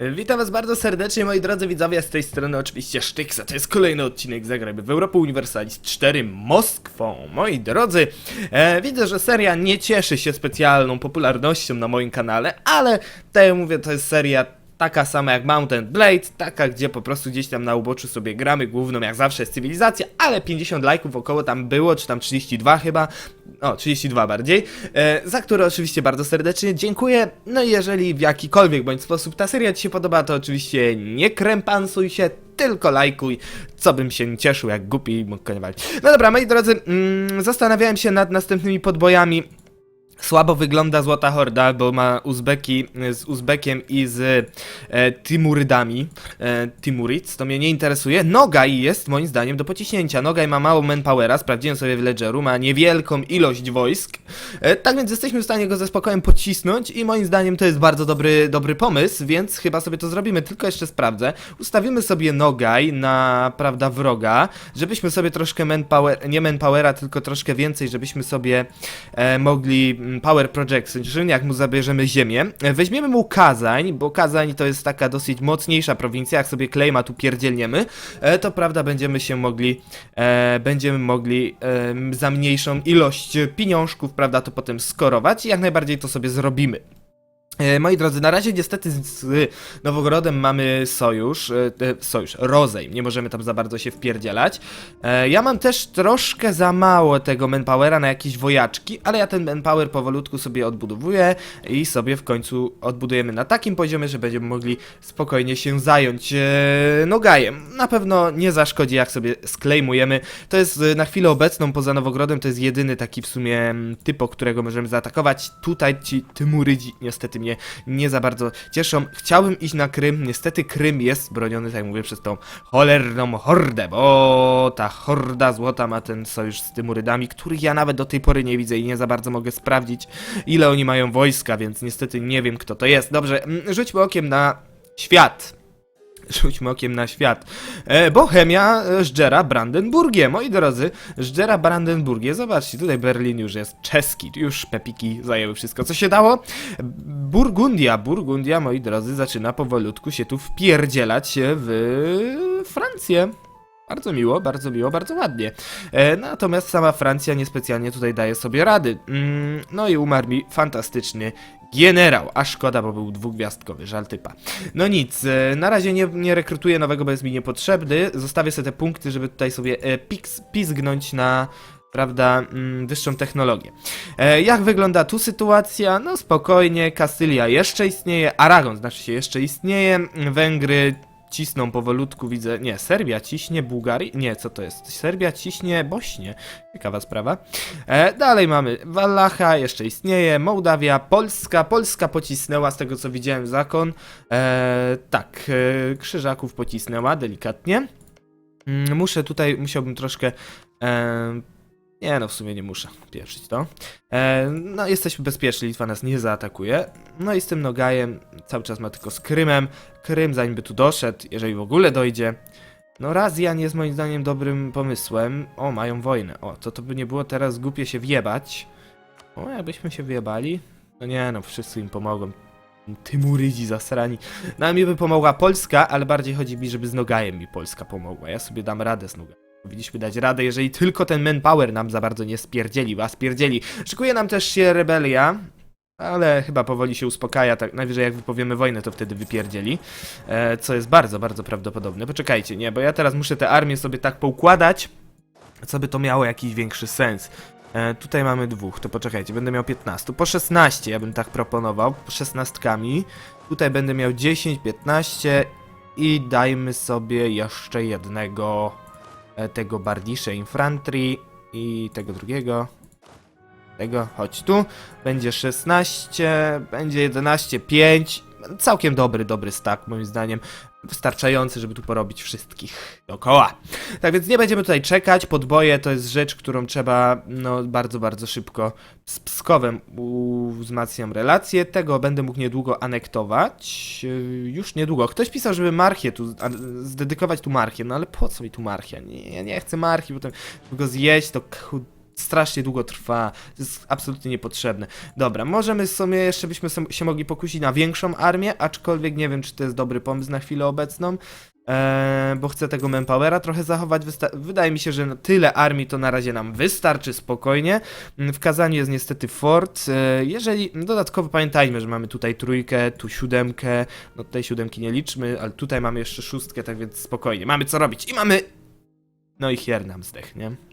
Witam was bardzo serdecznie moi drodzy widzowie, z tej strony oczywiście Sztyksa, to jest kolejny odcinek Zagrajmy w Europa Universalis 4 Moskwą. Moi drodzy, e, widzę, że seria nie cieszy się specjalną popularnością na moim kanale, ale tak jak mówię, to jest seria taka sama jak Mountain Blade, taka gdzie po prostu gdzieś tam na uboczu sobie gramy, główną jak zawsze jest cywilizacja, ale 50 lajków około tam było, czy tam 32 chyba, o 32 bardziej, e, za które oczywiście bardzo serdecznie dziękuję, no i jeżeli w jakikolwiek bądź sposób ta seria Ci się podoba, to oczywiście nie krępansuj się, tylko lajkuj, co bym się cieszył jak głupi mógł. No dobra, moi drodzy, mm, zastanawiałem się nad następnymi podbojami, Słabo wygląda Złota Horda, bo ma Uzbeki z Uzbekiem i z e, Timurydami. E, Timurids, to mnie nie interesuje. Nogaj jest moim zdaniem do pociśnięcia. Nogaj ma mało manpowera, sprawdziłem sobie w Ledgeru, ma niewielką ilość wojsk. E, tak więc jesteśmy w stanie go ze spokojem pocisnąć i moim zdaniem to jest bardzo dobry, dobry pomysł, więc chyba sobie to zrobimy. Tylko jeszcze sprawdzę. Ustawimy sobie Nogaj na, prawda, wroga, żebyśmy sobie troszkę manpower, nie manpowera, tylko troszkę więcej, żebyśmy sobie e, mogli power projects, czyli jak mu zabierzemy ziemię. E, Weźmiemy mu Kazań, bo Kazań to jest taka dosyć mocniejsza prowincja, jak sobie Klejma tu pierdzielniemy, e, to prawda będziemy się mogli, e, będziemy mogli e, za mniejszą ilość pieniążków, prawda, to potem skorować i jak najbardziej to sobie zrobimy. E, Moi drodzy, na razie niestety z- Nowogrodem mamy sojusz, e, sojusz, rozejm, nie możemy tam za bardzo się wpierdzielać. E, Ja mam też troszkę za mało tego manpowera na jakieś wojaczki, ale ja ten manpower powolutku sobie odbudowuję i sobie w końcu odbudujemy na takim poziomie, że będziemy mogli spokojnie się zająć Nogajem. Na pewno nie zaszkodzi jak sobie sklejmujemy. To jest na chwilę obecną poza Nowogrodem, to jest jedyny taki w sumie typo, którego możemy zaatakować. Tutaj ci Tymurydzi niestety mnie nie za bardzo cieszą. Chciałbym iść na Krym, niestety Krym jest broniony, tak jak mówię, przez tą cholerną hordę, bo ta horda złota ma ten sojusz z Tymurydami, których ja nawet do tej pory nie widzę i nie za bardzo mogę sprawdzić, ile oni mają wojska, więc niestety nie wiem, kto to jest. Dobrze, mm, rzućmy okiem na świat. Rzućmy okiem na świat. E, Bohemia e, żdżera Brandenburgie. Moi drodzy, żdżera Brandenburgie. Zobaczcie, tutaj Berlin już jest czeski. Już pepiki zajęły wszystko, co się dało. Burgundia. Burgundia, moi drodzy, zaczyna powolutku się tu wpierdzielać w Francję. Bardzo miło, bardzo miło, bardzo ładnie. E, natomiast sama Francja niespecjalnie tutaj daje sobie rady. Mm, no i umarł mi fantastyczny generał. A szkoda, bo był dwugwiazdkowy, żal typa. No nic, e, na razie nie, nie rekrutuję nowego, bo jest mi niepotrzebny. Zostawię sobie te punkty, żeby tutaj sobie e, piks, pizgnąć na prawda, mm, wyższą technologię. E, jak wygląda tu sytuacja? No spokojnie, Kastylia jeszcze istnieje, Aragon znaczy się jeszcze istnieje, Węgry cisną powolutku, widzę, nie, Serbia ciśnie, Bułgarii, nie, co to jest? Serbia ciśnie Bośnie, ciekawa sprawa. E, dalej mamy Wallacha, jeszcze istnieje, Mołdawia, Polska, Polska pocisnęła z tego co widziałem zakon, e, tak, e, Krzyżaków pocisnęła delikatnie. Mm, Muszę tutaj, musiałbym troszkę. E, nie, no w sumie nie muszę pieprzyć to. E, no, jesteśmy bezpieczni, Litwa nas nie zaatakuje. No i z tym Nogajem cały czas ma tylko z Krymem. Krym, zanim by tu doszedł, jeżeli w ogóle dojdzie. No, Razjan jest moim zdaniem dobrym pomysłem. O, mają wojnę. O, to to by nie było teraz głupie się wjebać. O, jakbyśmy się wjebali. No nie, no wszyscy im pomogą. Tymurydzi zasrani. No, mi by pomogła Polska, ale bardziej chodzi mi, żeby z Nogajem mi Polska pomogła. Ja sobie dam radę z Nogajem. Powinniśmy dać radę, jeżeli tylko ten manpower nam za bardzo nie spierdzieli, a spierdzieli. Szykuje nam też się rebelia, ale chyba powoli się uspokaja, tak najwyżej jak wypowiemy wojnę, to wtedy wypierdzieli, e, co jest bardzo, bardzo prawdopodobne. Poczekajcie, nie, bo ja teraz muszę te armię sobie tak poukładać, co by to miało jakiś większy sens. E, tutaj mamy dwóch, to poczekajcie, będę miał 15. Po 16 ja bym tak proponował, po 16. Tutaj będę miał 10, 15 i dajmy sobie jeszcze jednego tego Bardisze Infantry i tego drugiego. Tego, chodź tu. Będzie 16, będzie 11, 5. Całkiem dobry, dobry stack moim zdaniem. Wystarczający, żeby tu porobić wszystkich dookoła. Tak więc nie będziemy tutaj czekać. Podboje to jest rzecz, którą trzeba no, bardzo, bardzo szybko z Pskowem wzmacniam relacje. Tego będę mógł niedługo anektować. Yy, Już niedługo. Ktoś pisał, żeby marchię tu, zdedykować tu marchię. No ale po co mi tu marchia? Nie, ja nie chcę to, żeby go zjeść to strasznie długo trwa, to jest absolutnie niepotrzebne. Dobra, możemy sobie, jeszcze byśmy się mogli pokusić na większą armię, aczkolwiek nie wiem, czy to jest dobry pomysł na chwilę obecną, e, bo chcę tego manpowera trochę zachować. Wydaje mi się, że tyle armii to na razie nam wystarczy spokojnie. Mm, W Kazaniu jest niestety fort. E, jeżeli, dodatkowo pamiętajmy, że mamy tutaj trójkę, tu siódemkę, no tutaj siódemki nie liczmy, ale tutaj mamy jeszcze szóstkę, tak więc spokojnie. Mamy co robić i mamy... No i hier nam zdech, nie?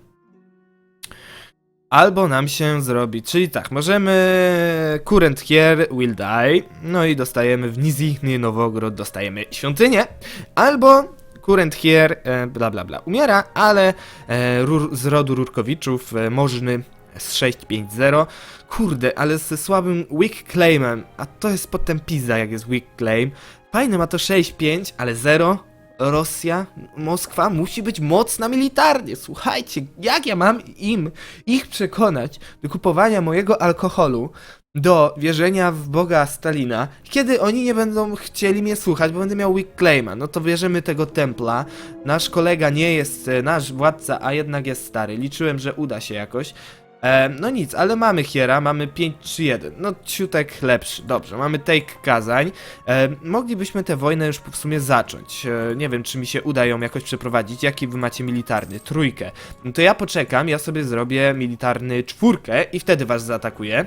Albo nam się zrobi, czyli tak, możemy current here will die, no i dostajemy w Nizihny Nowogród, dostajemy świątynię, albo current here, e, bla bla bla, umiera, ale e, rur, z rodu Rurkowiczów, e, możny z 650, kurde, ale ze słabym weak claimem, a to jest potem pizza jak jest weak claim, fajny ma to 6-5, ale 0, Rosja, Moskwa musi być mocna militarnie. Słuchajcie, jak ja mam im ich przekonać do kupowania mojego alkoholu, do wierzenia w Boga Stalina, kiedy oni nie będą chcieli mnie słuchać, bo będę miał weak claima. No to bierzemy tego templa. Nasz kolega nie jest nasz władca, a jednak jest stary. Liczyłem, że uda się jakoś. E, no nic, ale mamy Hiera, mamy 5-3-1. No ciutek lepszy. Dobrze, mamy Take Kazań. E, moglibyśmy tę wojnę już w sumie zacząć. E, nie wiem, czy mi się uda ją jakoś przeprowadzić. Jaki wy macie militarny? Trójkę. No to ja poczekam, ja sobie zrobię militarny czwórkę i wtedy was zaatakuję.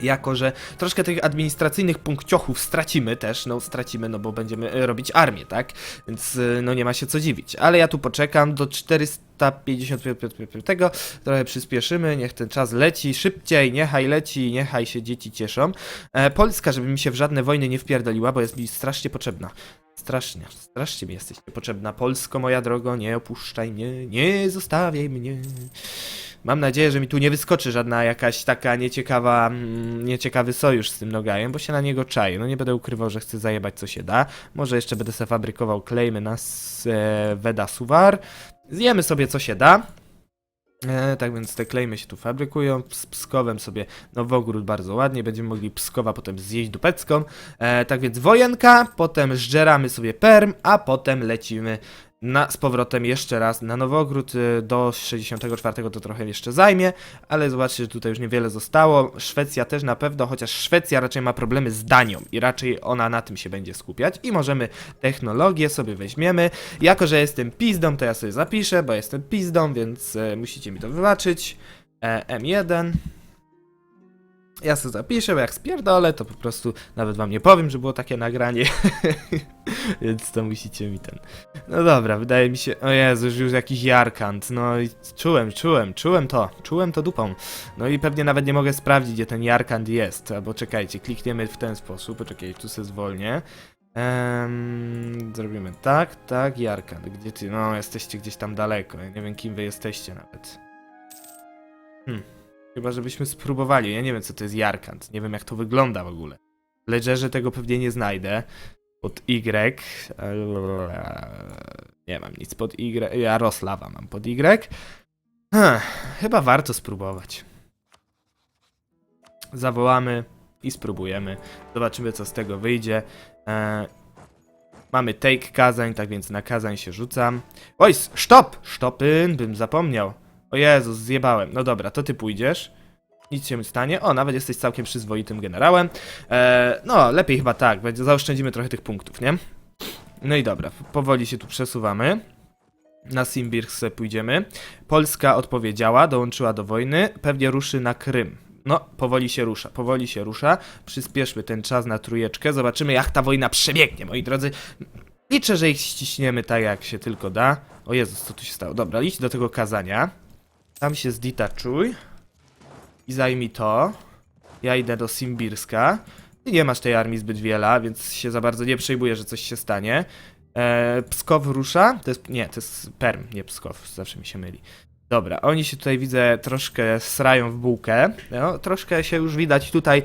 Jako, że troszkę tych administracyjnych punkciochów stracimy też, no stracimy, no bo będziemy e, robić armię, tak? Więc e, no nie ma się co dziwić. Ale ja tu poczekam do 455, trochę przyspieszymy, niech ten czas leci szybciej, niechaj leci, niechaj się dzieci cieszą. E, Polska, żeby mi się w żadne wojny nie wpierdoliła, bo jest mi strasznie potrzebna. Strasznie, strasznie mi jesteście potrzebna. Polsko, moja drogo, nie opuszczaj mnie, nie zostawiaj mnie. Mam nadzieję, że mi tu nie wyskoczy żadna jakaś taka nieciekawa, mm, nieciekawy sojusz z tym Nogajem, bo się na niego czaję. No nie będę ukrywał, że chcę zajebać co się da. Może jeszcze będę sobie fabrykował klejmy na s- e, Suwar. Zjemy sobie co się da. E, tak więc te klejmy się tu fabrykują. Z Pskowem sobie Nowogród bardzo ładnie. Będziemy mogli Pskowa potem zjeść dupecką. E, tak więc wojenka, potem zdzieramy sobie Perm, a potem lecimy na, z powrotem jeszcze raz na Nowogród y, do 64 to trochę jeszcze zajmie, ale zobaczcie, że tutaj już niewiele zostało. Szwecja też na pewno, chociaż Szwecja raczej ma problemy z Danią i raczej ona na tym się będzie skupiać i możemy technologię sobie weźmiemy. Jako, że jestem pizdą, to ja sobie zapiszę, bo jestem pizdą, więc e, musicie mi to wybaczyć. E, M1. Ja sobie zapiszę, jak spierdolę, to po prostu nawet wam nie powiem, że było takie nagranie. Więc to musicie mi ten. No dobra, wydaje mi się. O Jezu, już, jakiś Jarkant. No i czułem, czułem, czułem to. Czułem to dupą. No i pewnie nawet nie mogę sprawdzić, gdzie ten Jarkant jest. Albo czekajcie, klikniemy w ten sposób. Poczekaj, tu se zwolnię. Ehm, zrobimy tak, tak, Jarkant. Gdzie ty? No, jesteście gdzieś tam daleko. Ja nie wiem, kim wy jesteście nawet. Hmm. Chyba, żebyśmy spróbowali. Ja nie wiem, co to jest Jarkant. Nie wiem, jak to wygląda w ogóle. W Ledgerze tego pewnie nie znajdę. Pod Y. Nie mam nic pod Y. Jaroslawa mam pod Y. Hm, chyba warto spróbować. Zawołamy i spróbujemy. Zobaczymy, co z tego wyjdzie. E, mamy take Kazań, tak więc na Kazań się rzucam. Oj, stop! Stopyn, bym zapomniał. O Jezus, zjebałem. No dobra, to ty pójdziesz. Nic się nie stanie. O, nawet jesteś całkiem przyzwoitym generałem. E, no, lepiej chyba tak, będzie zaoszczędzimy trochę tych punktów, nie? No i dobra, powoli się tu przesuwamy. Na Simbirsk sobie pójdziemy. Polska odpowiedziała, dołączyła do wojny, pewnie ruszy na Krym. No, powoli się rusza, powoli się rusza. Przyspieszmy ten czas na trójeczkę, zobaczymy jak ta wojna przebiegnie, moi drodzy. Liczę, że ich ściśniemy tak jak się tylko da. O Jezus, co tu się stało? Dobra, idź do tego kazania. Tam się zditaczuj. I zajmij to. Ja idę do Simbirska. Ty nie masz tej armii zbyt wiele, więc się za bardzo nie przejmuję, że coś się stanie. E, Pskow rusza? To jest, nie, to jest Perm, nie Pskow, zawsze mi się myli. Dobra, oni się tutaj widzę troszkę srają w bułkę. No, troszkę się już widać tutaj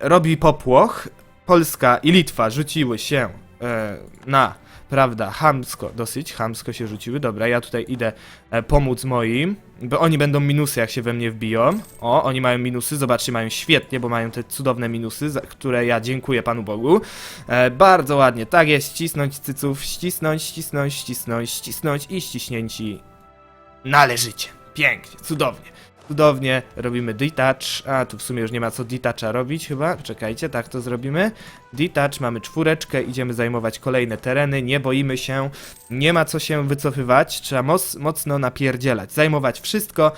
robi popłoch. Polska i Litwa rzuciły się e, na, prawda, hamsko, dosyć hamsko się rzuciły. Dobra, ja tutaj idę e, pomóc moim, bo oni będą minusy, jak się we mnie wbiją. O, oni mają minusy, zobaczcie, mają świetnie, bo mają te cudowne minusy, za które ja dziękuję Panu Bogu. E, bardzo ładnie, tak jest, ścisnąć cyców, ścisnąć, ścisnąć, ścisnąć, ścisnąć i ściśnięci należycie. Pięknie, cudownie. Cudownie, robimy detach, a tu w sumie już nie ma co detacha robić chyba, czekajcie, tak to zrobimy. Detach, mamy czwóreczkę, idziemy zajmować kolejne tereny, nie boimy się, nie ma co się wycofywać, trzeba moc, mocno napierdzielać, zajmować wszystko.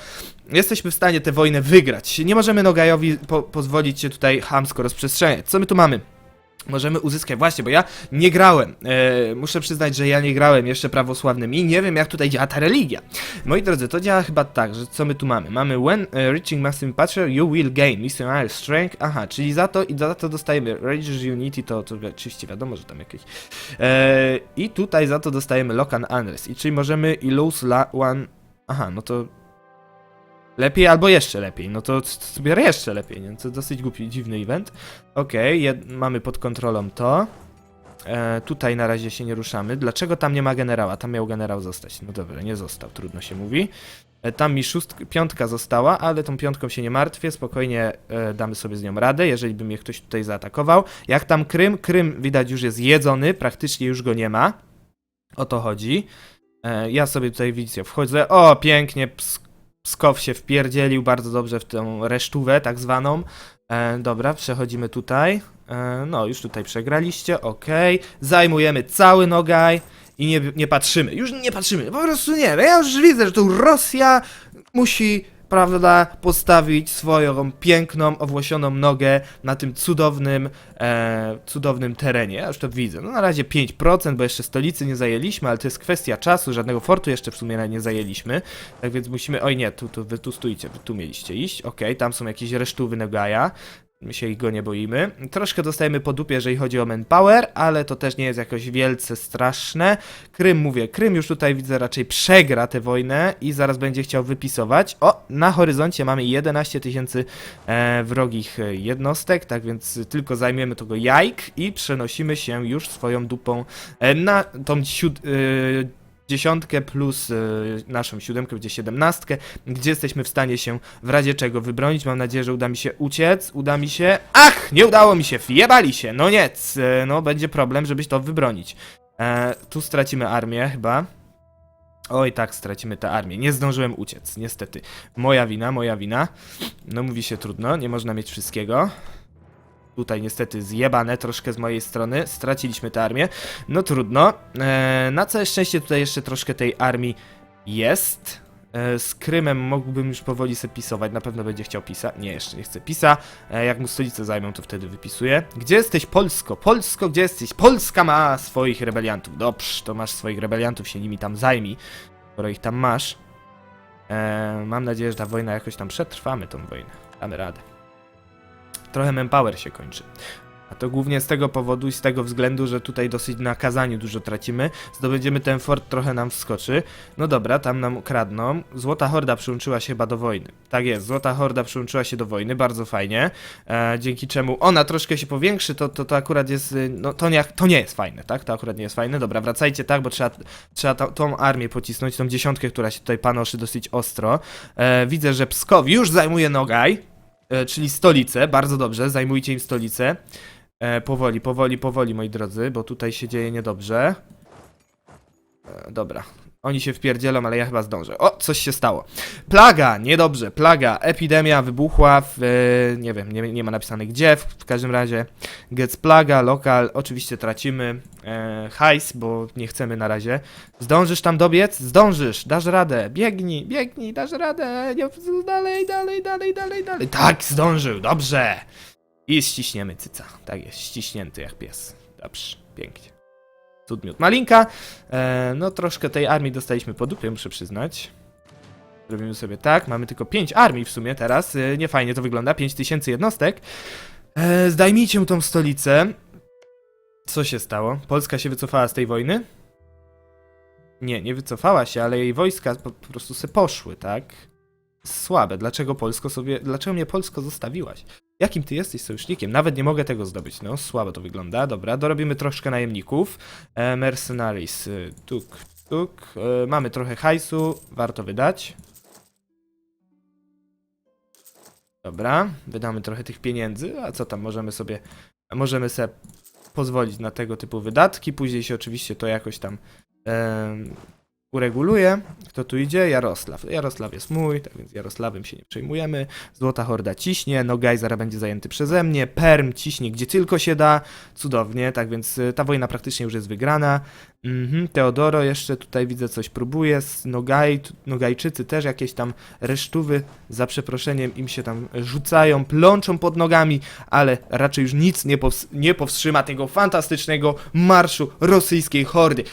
Jesteśmy w stanie tę wojnę wygrać. Nie możemy Nogajowi po pozwolić się tutaj hamsko rozprzestrzeniać. Co my tu mamy? Możemy uzyskać, właśnie, bo ja nie grałem. E, muszę przyznać, że ja nie grałem jeszcze prawosławnymi i nie wiem, jak tutaj działa ta religia. Moi drodzy, to działa chyba tak, że co my tu mamy? Mamy when e, reaching maximum patcher, you will gain missionary strength. Aha, czyli za to i za to dostajemy Rages Unity, to, to oczywiście wiadomo, że tam jakieś. E, I tutaj za to dostajemy Locan Unrest. I czyli możemy i lose one. Aha, no to Lepiej albo jeszcze lepiej, no to sobie jeszcze lepiej, nie? To dosyć głupi, dziwny event. Okej, jed- mamy pod kontrolą to. E, tutaj na razie się nie ruszamy. Dlaczego tam nie ma generała? Tam miał generał zostać. No dobra, nie został, trudno się mówi. E, tam mi szóst- piątka została, ale tą piątką się nie martwię, spokojnie e, damy sobie z nią radę, jeżeli by mnie ktoś tutaj zaatakował. Jak tam Krym? Krym widać już jest jedzony, praktycznie już go nie ma. O to chodzi. E, ja sobie tutaj widzicie, wchodzę. O, pięknie, ps- Pskow się wpierdzielił bardzo dobrze w tą resztówę tak zwaną. E, dobra, przechodzimy tutaj. E, no, już tutaj przegraliście, okej. Zajmujemy cały Nogaj i nie, nie patrzymy. Już nie patrzymy, po prostu nie. No Ja już widzę, że tu Rosja musi, prawda, postawić swoją piękną, owłosioną nogę na tym cudownym, e, cudownym terenie. Już to widzę. No na razie 5%, bo jeszcze stolicy nie zajęliśmy, ale to jest kwestia czasu. Żadnego fortu jeszcze w sumie nie zajęliśmy. Tak więc musimy. Oj nie, tu, tu, wy tu stójcie, wy tu mieliście iść. Okej, tam są jakieś resztówy Nogaja. My się ich go nie boimy. Troszkę dostajemy po dupie, jeżeli chodzi o manpower, ale to też nie jest jakoś wielce straszne. Krym, mówię, Krym już tutaj widzę raczej przegra tę wojnę i zaraz będzie chciał wypisować. O, na horyzoncie mamy 11 tysięcy e, wrogich e, jednostek, tak więc tylko zajmiemy tego jajk i przenosimy się już swoją dupą e, na tą siód... E, dziesiątkę plus y, naszą siódemkę, będzie siedemnastkę, gdzie jesteśmy w stanie się w razie czego wybronić. Mam nadzieję, że uda mi się uciec, uda mi się... Ach! Nie udało mi się, wjebali się, no nie, c, no będzie problem, żebyś to wybronić. E, tu stracimy armię chyba. Oj, tak, stracimy tę armię. Nie zdążyłem uciec, niestety. Moja wina, moja wina. No mówi się trudno, nie można mieć wszystkiego. Tutaj niestety zjebane troszkę z mojej strony. Straciliśmy tę armię. No trudno. E, na całe szczęście tutaj jeszcze troszkę tej armii jest. E, z Krymem mógłbym już powoli se pisować. Na pewno będzie chciał pisa. Nie, jeszcze nie chce pisa. E, jak mu stolicę zajmą, to wtedy wypisuję. Gdzie jesteś, Polsko? Polsko, gdzie jesteś? Polska ma swoich rebeliantów. Dobrze, to masz swoich rebeliantów, się nimi tam zajmij. Skoro ich tam masz. E, mam nadzieję, że ta wojna jakoś tam przetrwamy tą wojnę. Damy radę trochę manpower się kończy. A to głównie z tego powodu i z tego względu, że tutaj dosyć na kazaniu dużo tracimy. Zdobędziemy ten fort, trochę nam wskoczy. No dobra, tam nam kradną. Złota Horda przyłączyła się chyba do wojny. Tak jest, Złota Horda przyłączyła się do wojny, bardzo fajnie. E, dzięki czemu ona troszkę się powiększy, to, to, to akurat jest, y, no to nie, to nie jest fajne, tak? To akurat nie jest fajne. Dobra, wracajcie tak, bo trzeba, trzeba tą armię pocisnąć, tą dziesiątkę, która się tutaj panoszy dosyć ostro. E, widzę, że Pskow już zajmuje Nogaj czyli stolicę. Bardzo dobrze, zajmujcie im stolicę. E, powoli, powoli, powoli, moi drodzy, bo tutaj się dzieje niedobrze. E, dobra. Oni się wpierdzielą, ale ja chyba zdążę. O, coś się stało. Plaga, niedobrze, plaga, epidemia wybuchła w, e, nie wiem, nie, nie ma napisane gdzie, w, w każdym razie gets plaga, lokal, oczywiście tracimy e, hajs, bo nie chcemy na razie. Zdążysz tam dobiec? Zdążysz, dasz radę, biegnij, biegnij, dasz radę, nie, dalej, dalej, dalej, dalej, dalej. Tak, zdążył, dobrze. I ściśniemy cyca. Tak jest, ściśnięty jak pies. Dobrze, pięknie. Cud miód malinka. E, no troszkę tej armii dostaliśmy po dupie, muszę przyznać. Zrobimy sobie tak, mamy tylko 5 armii w sumie teraz. E, nie fajnie to wygląda, 5000 jednostek. E, zdajmijcie tą stolicę. Co się stało? Polska się wycofała z tej wojny? Nie, nie wycofała się, ale jej wojska po, po prostu se poszły, tak? Słabe. Dlaczego Polsko sobie. Dlaczego mnie Polsko zostawiłaś? Jakim ty jesteś sojusznikiem? Nawet nie mogę tego zdobyć. No, słabo to wygląda. Dobra, dorobimy troszkę najemników. E, mercenaries. y, Tuk, tuk. E, mamy trochę hajsu. Warto wydać. Dobra, wydamy trochę tych pieniędzy. A co tam, możemy sobie. Możemy sobie pozwolić na tego typu wydatki. Później się oczywiście to jakoś tam. em, ureguluję. Kto tu idzie? Jarosław. Jarosław jest mój, tak więc Jarosławem się nie przejmujemy. Złota Horda ciśnie, Nogaj zaraz będzie zajęty przeze mnie, Perm ciśnie gdzie tylko się da. Cudownie, tak więc y, ta wojna praktycznie już jest wygrana. Mhm, Teodoro jeszcze tutaj widzę coś próbuje, Nogaj, Nogajczycy też jakieś tam resztówy, za przeproszeniem im się tam rzucają, plączą pod nogami, ale raczej już nic nie powstrzyma tego fantastycznego marszu rosyjskiej hordy.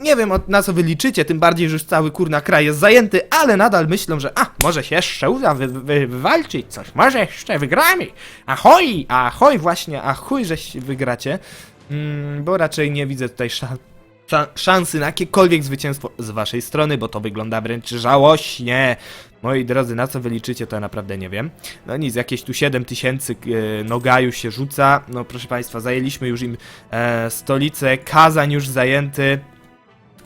Nie wiem od- na co wy liczycie, tym bardziej, że już cały kurna kraj jest zajęty, ale nadal myślą, że a, może się jeszcze uda wy, wy, wywalczyć coś, może jeszcze wygramy. Ahoj, ahoj właśnie, ahoj, że się wygracie, mm, bo raczej nie widzę tutaj szan sza- szansy na jakiekolwiek zwycięstwo z waszej strony, bo to wygląda wręcz żałośnie. Moi drodzy, na co wy liczycie, to ja naprawdę nie wiem. No nic, jakieś tu 7 tysięcy e, nogaju się rzuca. No proszę państwa, zajęliśmy już im e, stolicę, Kazań już zajęty.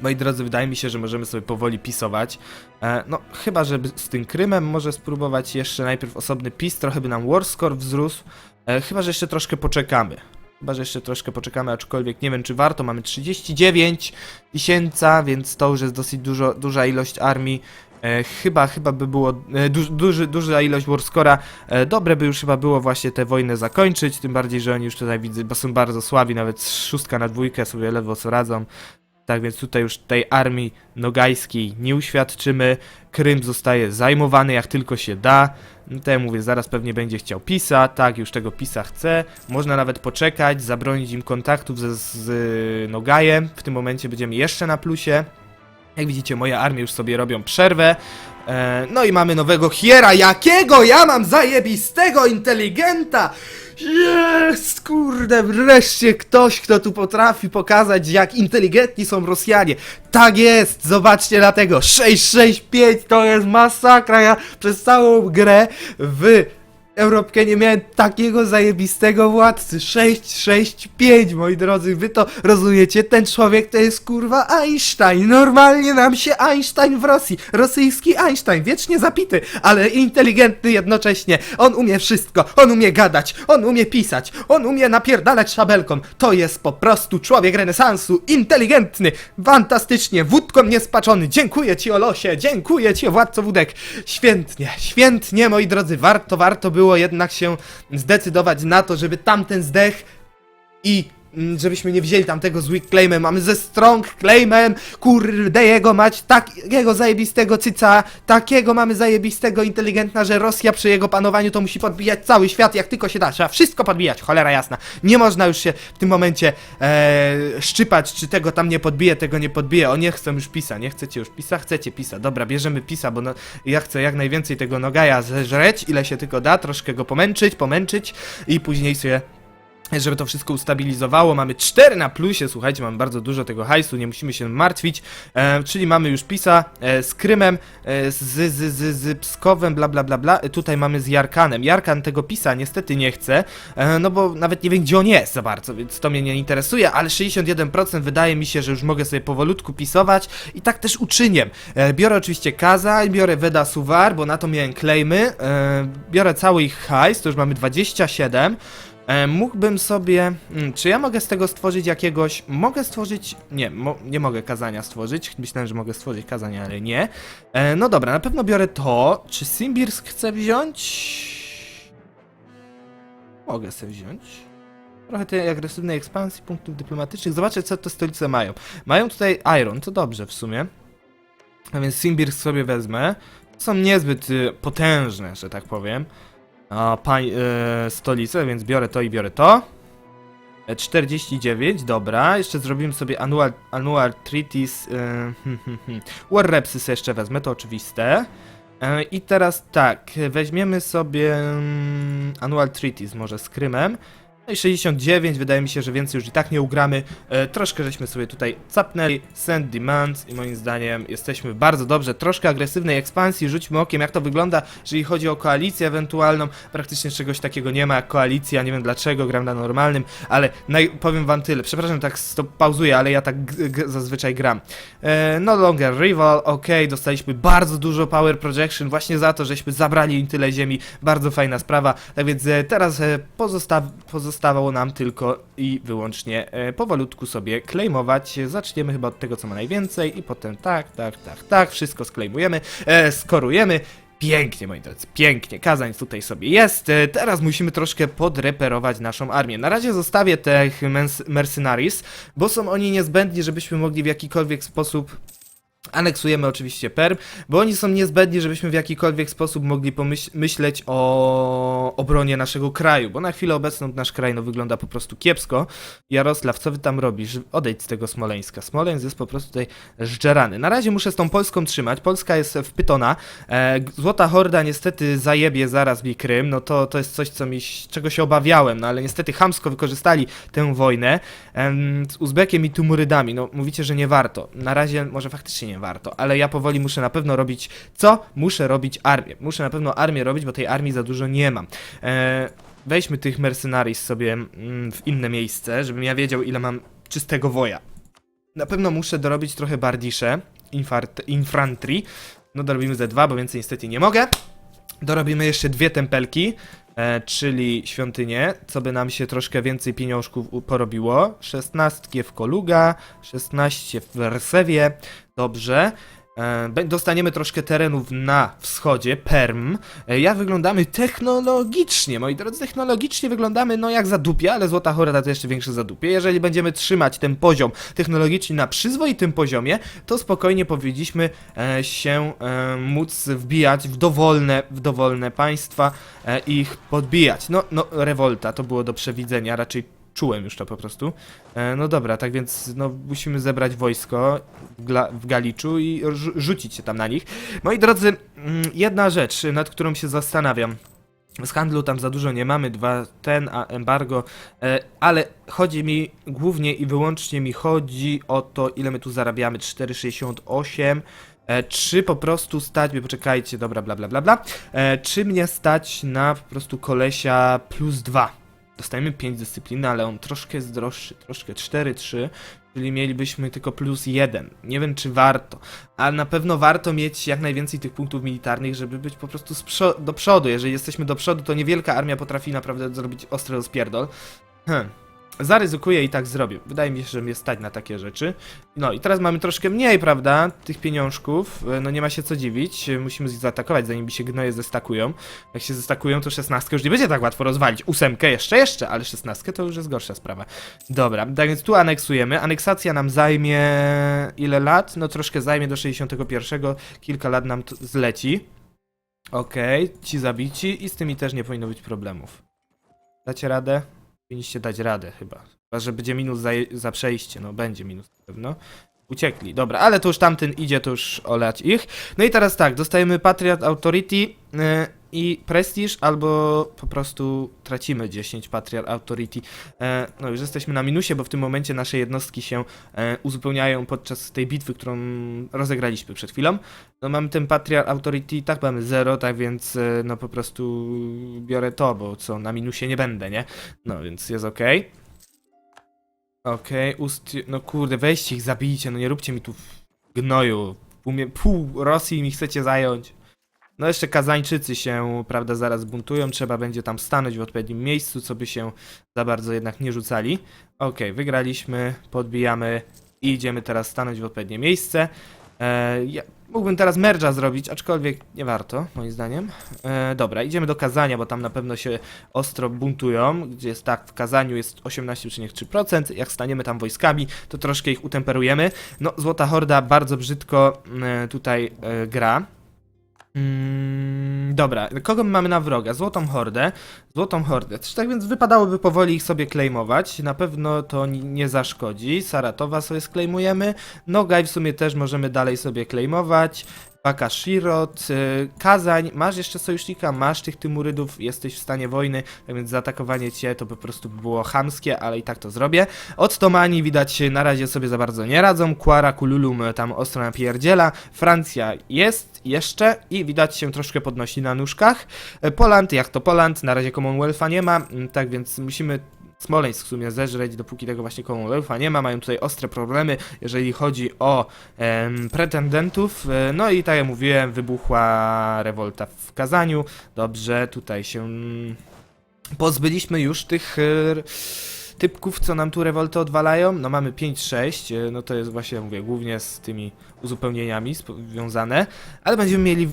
Moi drodzy, wydaje mi się, że możemy sobie powoli pisować. E, no, chyba, żeby z tym Krymem może spróbować jeszcze najpierw osobny pis, trochę by nam Warscore wzrósł. E, chyba, że jeszcze troszkę poczekamy. Chyba, że jeszcze troszkę poczekamy, aczkolwiek nie wiem, czy warto. Mamy 39 tysięcy, więc to już jest dosyć dużo, duża ilość armii. E, chyba, chyba by było e, duż, duży, duża ilość Warscora. E, dobre by już chyba było właśnie tę wojnę zakończyć, tym bardziej, że oni już tutaj widzę, bo są bardzo słabi, nawet szóstka na dwójkę sobie ledwo co radzą. Tak więc tutaj już tej armii nogajskiej nie uświadczymy. Krym zostaje zajmowany jak tylko się da. No ja mówię, zaraz pewnie będzie chciał PiSa, tak, już tego PiSa chce. Można nawet poczekać, zabronić im kontaktów ze, z y, Nogajem. W tym momencie będziemy jeszcze na plusie. Jak widzicie, moje armie już sobie robią przerwę. E, no i mamy nowego Hiera. Jakiego ja mam zajebistego inteligenta! Jest, kurde, wreszcie ktoś, kto tu potrafi pokazać, jak inteligentni są Rosjanie. Tak jest, zobaczcie na tego. 665 to jest masakra. Ja przez całą grę w Europkę nie miałem takiego zajebistego władcy. 665, moi drodzy, wy to rozumiecie? Ten człowiek to jest kurwa Einstein. Normalnie nam się Einstein w Rosji. Rosyjski Einstein, wiecznie zapity, ale inteligentny jednocześnie. On umie wszystko. On umie gadać, on umie pisać, on umie napierdalać szabelką. To jest po prostu człowiek renesansu. Inteligentny, fantastycznie, wódką niespaczony. Dziękuję ci, Olosie, dziękuję ci, władco wódek. Świętnie, świętnie, moi drodzy. Warto, warto było jednak się zdecydować na to, żeby tamten zdech i żebyśmy nie wzięli tamtego z weak claimem, mamy ze strong claimem, kurde jego mać, takiego zajebistego cyca, takiego mamy zajebistego inteligentna, że Rosja przy jego panowaniu to musi podbijać cały świat jak tylko się da, trzeba wszystko podbijać, cholera jasna, nie można już się w tym momencie e, szczypać, czy tego tam nie podbije, tego nie podbije, o nie chcę już pisa, nie chcecie już pisa, chcecie pisa, dobra, bierzemy pisa, bo no, ja chcę jak najwięcej tego nogaja zeżreć, ile się tylko da, troszkę go pomęczyć, pomęczyć i później sobie żeby to wszystko ustabilizowało. Mamy 4 na plusie, słuchajcie, mamy bardzo dużo tego hajsu, nie musimy się martwić. E, czyli mamy już Pisa e, z Krymem, e, z, z, z, z Pskowem, bla bla bla bla. E, Tutaj mamy z Jarkanem. Jarkan tego Pisa niestety nie chce, e, no bo nawet nie wiem gdzie on jest za bardzo, więc to mnie nie interesuje, ale 61% wydaje mi się, że już mogę sobie powolutku pisować i tak też uczynię. E, biorę oczywiście Kazań, biorę Veda Suwar, bo na to miałem claimy. E, biorę cały ich hajs, to już mamy 27. E, mógłbym sobie. Mm, czy ja mogę z tego stworzyć jakiegoś. Mogę stworzyć. Nie, mo, nie mogę kazania stworzyć. Myślałem, że mogę stworzyć kazania, ale nie. E, no dobra, na pewno biorę to. Czy Simbirsk chcę wziąć? Mogę sobie wziąć. Trochę tej agresywnej ekspansji punktów dyplomatycznych. Zobaczę, co te stolice mają. Mają tutaj Iron, to dobrze w sumie. A więc Simbirsk sobie wezmę. Są niezbyt y, potężne, że tak powiem a, pań, e, stolicę, więc biorę to i biorę to. E, 49, dobra. Jeszcze zrobimy sobie Annual, annual Treaties. E, hmm, hmm, hmm. War Repsy sobie jeszcze wezmę, to oczywiste. E, I teraz tak, weźmiemy sobie mm, Annual Treaties może z Krymem. No i 69, wydaje mi się, że więcej już i tak nie ugramy. E, troszkę żeśmy sobie tutaj capnęli, send demands i moim zdaniem jesteśmy bardzo dobrze. Troszkę agresywnej ekspansji, rzućmy okiem jak to wygląda, jeżeli chodzi o koalicję ewentualną. Praktycznie czegoś takiego nie ma jak koalicja, nie wiem dlaczego, gram na normalnym, ale powiem wam tyle. Przepraszam, tak stop, pauzuję, ale ja tak zazwyczaj gram. E, no longer rival, ok, dostaliśmy bardzo dużo power projection właśnie za to, żeśmy zabrali im tyle ziemi. Bardzo fajna sprawa. Tak więc e, teraz e, zostało nam tylko i wyłącznie e, powolutku sobie klejmować. Zaczniemy chyba od tego, co ma najwięcej i potem tak, tak, tak, tak, wszystko sklejmujemy, e, skorujemy. Pięknie, moi drodzy, pięknie. Kazań tutaj sobie jest. E, Teraz musimy troszkę podreperować naszą armię. Na razie zostawię tych mercenaries, bo są oni niezbędni, żebyśmy mogli w jakikolwiek sposób Aneksujemy oczywiście Perm, bo oni są niezbędni, żebyśmy w jakikolwiek sposób mogli pomyśleć o obronie naszego kraju, bo na chwilę obecną nasz kraj no, wygląda po prostu kiepsko. Jarosław, co wy tam robisz? Odejdź z tego Smoleńska. Smoleńsk jest po prostu tutaj zdzerany. Na razie muszę z tą Polską trzymać. Polska jest wpytona. E, Złota Horda niestety zajebie zaraz mi Krym, no to, to jest coś, co mi, czego się obawiałem, no ale niestety chamsko wykorzystali tę wojnę em, z Uzbekiem i Tumurydami. No mówicie, że nie warto. Na razie może faktycznie nie warto, ale ja powoli muszę na pewno robić co? Muszę robić armię. Muszę na pewno armię robić, bo tej armii za dużo nie mam. E, weźmy tych mercenaries sobie mm, w inne miejsce, żebym ja wiedział ile mam czystego woja. Na pewno muszę dorobić trochę bardisze, infantry. No dorobimy ze dwa, bo więcej niestety nie mogę. Dorobimy jeszcze dwie tempelki, e, czyli świątynię, co by nam się troszkę więcej pieniążków porobiło. 16 w Koluga, 16 w Wersewie. Dobrze. E, Dostaniemy troszkę terenów na wschodzie, Perm. E, Jak wyglądamy technologicznie, moi drodzy, technologicznie wyglądamy no jak zadupie, ale Złota Horda to jeszcze większe zadupie. Jeżeli będziemy trzymać ten poziom technologiczny na przyzwoitym poziomie, to spokojnie powinniśmy e, się móc wbijać w dowolne, w dowolne państwa i ich podbijać. No, no, rewolta to było do przewidzenia, raczej czułem już to po prostu. E, no dobra, tak więc no, musimy zebrać wojsko w, w Galiczu i rzu- rzucić się tam na nich. Moi drodzy, mm, jedna rzecz, nad którą się zastanawiam. Z handlu tam za dużo nie mamy, dwa ten, a embargo, e, ale chodzi mi głównie i wyłącznie mi chodzi o to, ile my tu zarabiamy, 4,68, e, czy po prostu stać mnie, poczekajcie, dobra, bla, bla, bla, bla, e, czy mnie stać na po prostu kolesia plus 2. Dostajemy 5 dyscypliny, ale on troszkę jest droższy, troszkę 4-3, czyli mielibyśmy tylko plus 1. Nie wiem, czy warto, ale na pewno warto mieć jak najwięcej tych punktów militarnych, żeby być po prostu do przodu. Jeżeli jesteśmy do przodu, to niewielka armia potrafi naprawdę zrobić ostry rozpierdol. Hm. Zaryzykuję i tak zrobię. Wydaje mi się, że mnie stać na takie rzeczy. No i teraz mamy troszkę mniej, prawda, tych pieniążków. E, No nie ma się co dziwić. E, Musimy ich zaatakować, zanim się gnoje zestakują. Jak się zestakują, to szesnastkę już nie będzie tak łatwo rozwalić. Ósemkę jeszcze, jeszcze, ale szesnastkę to już jest gorsza sprawa. Dobra, tak więc tu aneksujemy. Aneksacja nam zajmie ile lat? No troszkę zajmie do 61. Kilka lat nam zleci. Okej, ci zabici i z tymi też nie powinno być problemów. Dacie radę? Powinniście dać radę chyba. Chyba, że będzie minus za, za przejście. No będzie minus na pewno. Uciekli, dobra, ale to już tamten idzie, to już olać ich. No i teraz tak, dostajemy Patriot Authority yy, i Prestige, albo po prostu tracimy 10 Patriot Authority. E, no już jesteśmy na minusie, bo w tym momencie nasze jednostki się e, uzupełniają podczas tej bitwy, którą rozegraliśmy przed chwilą. No mamy ten Patriot Authority, tak mamy 0, tak więc e, no po prostu biorę to, bo co, na minusie nie będę, nie? No więc jest ok. Okej, ust... No kurde, weźcie ich, zabijcie, no nie róbcie mi tu gnoju. Pół, pół Rosji mi chcecie zająć. No jeszcze Kazańczycy się, prawda, zaraz buntują, trzeba będzie tam stanąć w odpowiednim miejscu, co by się za bardzo jednak nie rzucali. Okej, wygraliśmy, podbijamy i idziemy teraz stanąć w odpowiednie miejsce. E, ja mógłbym teraz merge'a zrobić, aczkolwiek nie warto, moim zdaniem. E, dobra, idziemy do Kazania, bo tam na pewno się ostro buntują, gdzie jest tak, w Kazaniu jest 18,3%, jak staniemy tam wojskami, to troszkę ich utemperujemy. No, Złota Horda bardzo brzydko e, tutaj e, gra. Mm, dobra, kogo my mamy na wroga? Złotą Hordę. Złotą Hordę. Tak więc wypadałoby powoli ich sobie klejmować. Na pewno to ni- nie zaszkodzi. Saratowa sobie sklejmujemy. Nogaj w sumie też możemy dalej sobie klejmować. Baka Shirot, Kazań, masz jeszcze sojusznika, masz tych Tymurydów, jesteś w stanie wojny, tak więc zaatakowanie cię to po prostu by było chamskie, ale i tak to zrobię. Ottomani widać na razie sobie za bardzo nie radzą, Quara Kululum tam ostro napierdziela, Francja jest jeszcze i widać się troszkę podnosi na nóżkach. E, Poland, jak to Poland, na razie Commonwealtha nie ma, tak więc musimy Smoleńsk w sumie zeżreć, dopóki tego właśnie Commonwealtha nie ma. Mają tutaj ostre problemy, jeżeli chodzi o pretendentów. E, No i tak jak mówiłem, wybuchła rewolta w Kazaniu. Dobrze, tutaj się... pozbyliśmy już tych e, typków, co nam tu rewolty odwalają. No mamy 5-6, e, no to jest właśnie, mówię, głównie z tymi uzupełnieniami związane, ale będziemy mieli,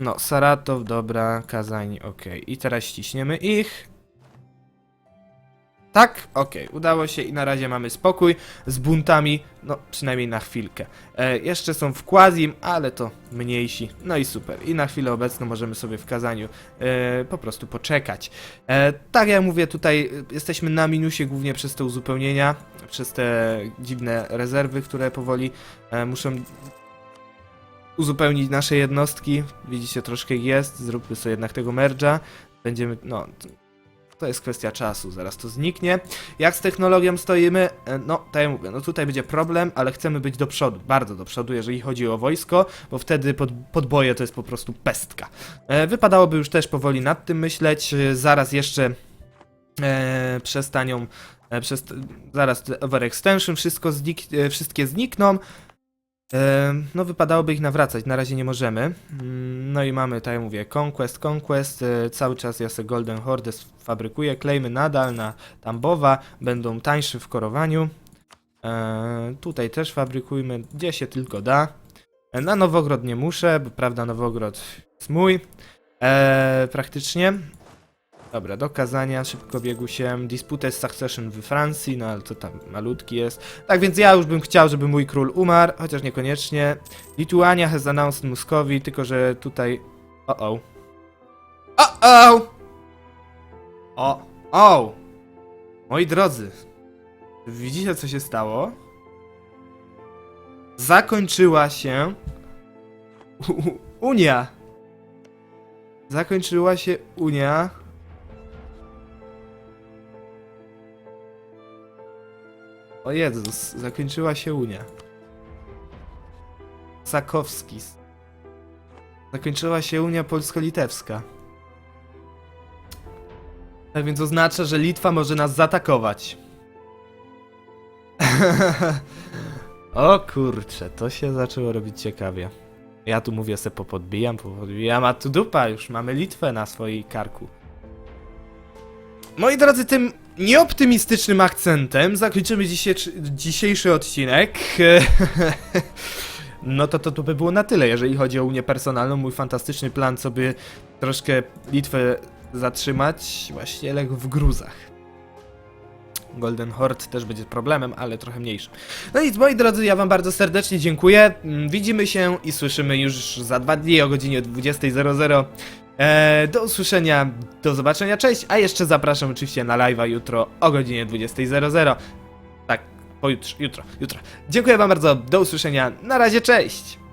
no, Saratow, dobra, Kazań, okej. I teraz ściśniemy ich. Tak, okej, udało się i na razie mamy spokój z buntami, no przynajmniej na chwilkę. E, jeszcze są w Quazim, ale to mniejsi, no i super. I na chwilę obecną możemy sobie w Kazaniu e, po prostu poczekać. E, tak jak mówię, tutaj jesteśmy na minusie głównie przez te uzupełnienia, przez te dziwne rezerwy, które powoli e, muszą uzupełnić nasze jednostki. Widzicie, troszkę jest, zróbmy sobie jednak tego merge'a. Będziemy, no, to jest kwestia czasu, zaraz to zniknie. Jak z technologią stoimy? E, No, tak jak mówię, no tutaj będzie problem, ale chcemy być do przodu, bardzo do przodu, jeżeli chodzi o wojsko, bo wtedy pod, podboje to jest po prostu pestka. E, wypadałoby już też powoli nad tym myśleć, e, zaraz jeszcze e, przestanią, e, przest zaraz te overextension, wszystko znik e, wszystkie znikną. No wypadałoby ich nawracać, na razie nie możemy. Mm, No i mamy, tak jak mówię, Conquest, Conquest, e, cały czas ja se Golden Horde fabrykuję, klejmy nadal na Tambowa, będą tańsze w korowaniu. E, tutaj też fabrykujmy, gdzie się tylko da. E, na Nowogrod nie muszę, bo prawda Nowogrod jest mój. Praktycznie. Dobra, do kazania, szybko biegu się. Disputed Succession we Francji, no ale to tam malutki jest. Tak więc ja już bym chciał, żeby mój król umarł, chociaż niekoniecznie. Lituania has announced Muskowi, tylko że tutaj... O o. O o! O o! Moi drodzy, widzicie co się stało? Zakończyła się Unia. Zakończyła się Unia. O Jezus, zakończyła się Unia. Sakowskis. Zakończyła się Unia Polsko-Litewska. Tak więc oznacza, że Litwa może nas zaatakować. o kurcze, to się zaczęło robić ciekawie. Ja tu mówię se popodbijam, popodbijam, a tu dupa, już mamy Litwę na swojej karku. Moi drodzy, tym nieoptymistycznym akcentem zakończymy dzisiejszy, odcinek. No to, to to by było na tyle, jeżeli chodzi o Unię Personalną. Mój fantastyczny plan, co by troszkę Litwę zatrzymać, właśnie legł w gruzach. Golden Horde też będzie problemem, ale trochę mniejszym. No nic, moi drodzy, ja wam bardzo serdecznie dziękuję. Mm, Widzimy się i słyszymy już za dwa dni o godzinie 20.00. Eee, do usłyszenia, do zobaczenia, cześć, a jeszcze zapraszam oczywiście na live'a jutro o godzinie 20.00. Tak, pojutrze, jutro, jutro. Dziękuję wam bardzo, do usłyszenia, na razie, cześć!